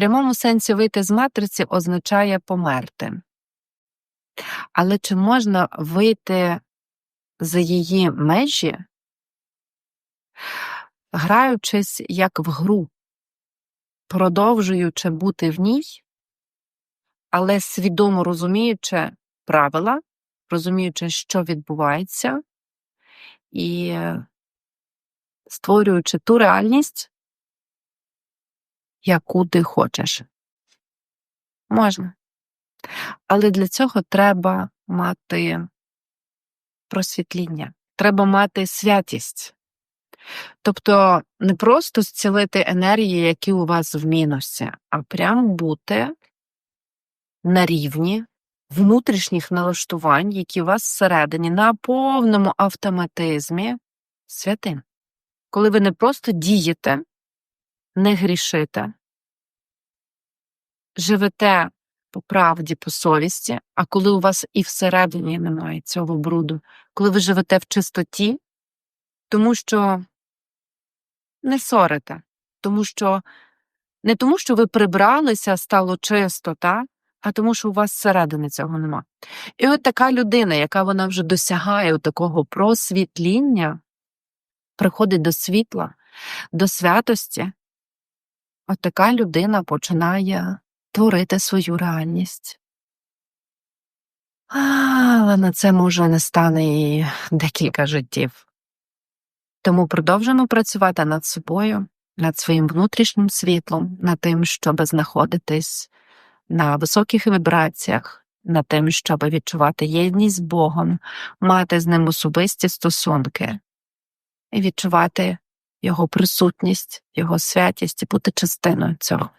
прямому сенсі вийти з матриці означає померти. Але чи можна вийти за її межі, граючись як в гру, продовжуючи бути в ній, але свідомо розуміючи правила, розуміючи, що відбувається, і створюючи ту реальність, яку ти хочеш. Можна. Але для цього треба мати просвітління, треба мати святість. Тобто не просто зцілити енергії, які у вас в мінусі, а прямо бути на рівні внутрішніх налаштувань, які у вас всередині на повному автоматизмі святим. Коли ви не просто дієте, не грішите, живете по правді, по совісті, а коли у вас і всередині немає цього бруду, коли ви живете в чистоті, тому що не сорите, тому що не тому, що ви прибралися, стало чисто, та? а тому, що у вас всередини цього нема. І от така людина, яка вона вже досягає такого просвітління, приходить до світла, до святості, от така людина починає творити свою реальність. Але на це може не стане і декілька життів. Тому продовжуємо працювати над собою, над своїм внутрішнім світлом, над тим, щоб знаходитись на високих вібраціях, над тим, щоб відчувати єдність з Богом, мати з ним особисті стосунки і відчувати його присутність, його святість і бути частиною цього.